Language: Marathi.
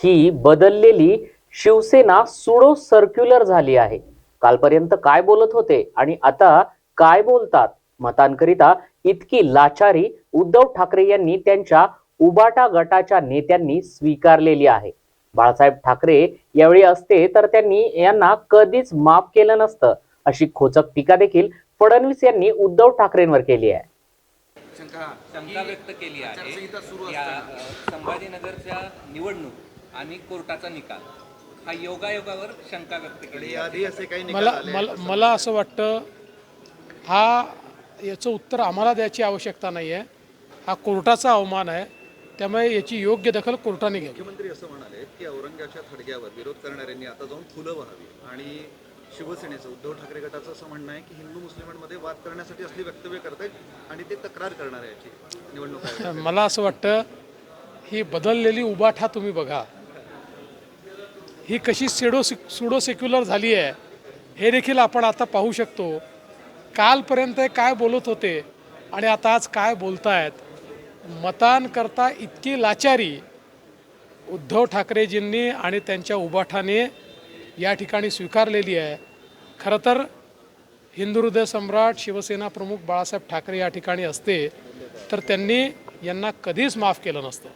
ही बदललेली शिवसेना सुडो सर्क्युलर झाली आहे. कालपर्यंत काय बोलत होते आणि आता काय बोलतात? मतांकरिता इतकी लाचारी उद्धव ठाकरे यांनी त्यांच्या उबाटा गटाच्या नेत्यांनी स्वीकारलेली आहे. बाळासाहेब ठाकरे यावेळी असते तर त्यांनी यांना कधीच माफ केलं नसतं अशी खोचक टीका देखील फडणवीस यांनी उद्धव ठाकरेंवर केली आहे. शंका शंका व्यक्त केली आहे. संभाजीनगरच्या निवडणूक आणि कोर्टाचा निकाल. हा योगायोगावर शंका व्यक्त केली. याआधी असे काही निकाल मला आले मला मला असं वाटतं हा याचं उत्तर आम्हाला द्यायची आवश्यकता नाही आहे हा कोर्टाचा अवमान आहे. त्यामुळे याची योग्य दखल कोर्टाने घ्यावी. मुख्यमंत्री असं म्हणाले की औरंगाच्या थडग्यावर विरोध करणाऱ्यांनी आता जाऊन फुलं व्हावी. आणि शिवसेनेचं उद्धव ठाकरे गटाचं असं म्हणणं आहे की हिंदू मुस्लिमांमध्ये वाद करण्यासाठी असली वक्तव्य करतायत आणि ते तक्रार करणार आहे याची निवडणूक. मला असं वाटतं ही बदललेली उबाठा तुम्ही बघा. ही कशी सेडो सुडो सेक्युलर झाली आहे हे देखील आपण आता पाहू शकतो. कालपर्यंत काय बोलत होते आणि आता आज काय बोलतायत? मतांकरता इतकी लाचारी उद्धव ठाकरेजींनी आणि त्यांच्या उबाठाने या ठिकाणी स्वीकारलेली आहे. खरं तर हिंदू हृदय सम्राट शिवसेना प्रमुख बाळासाहेब ठाकरे या ठिकाणी असते तर त्यांनी यांना कधीच माफ केलं नसतं.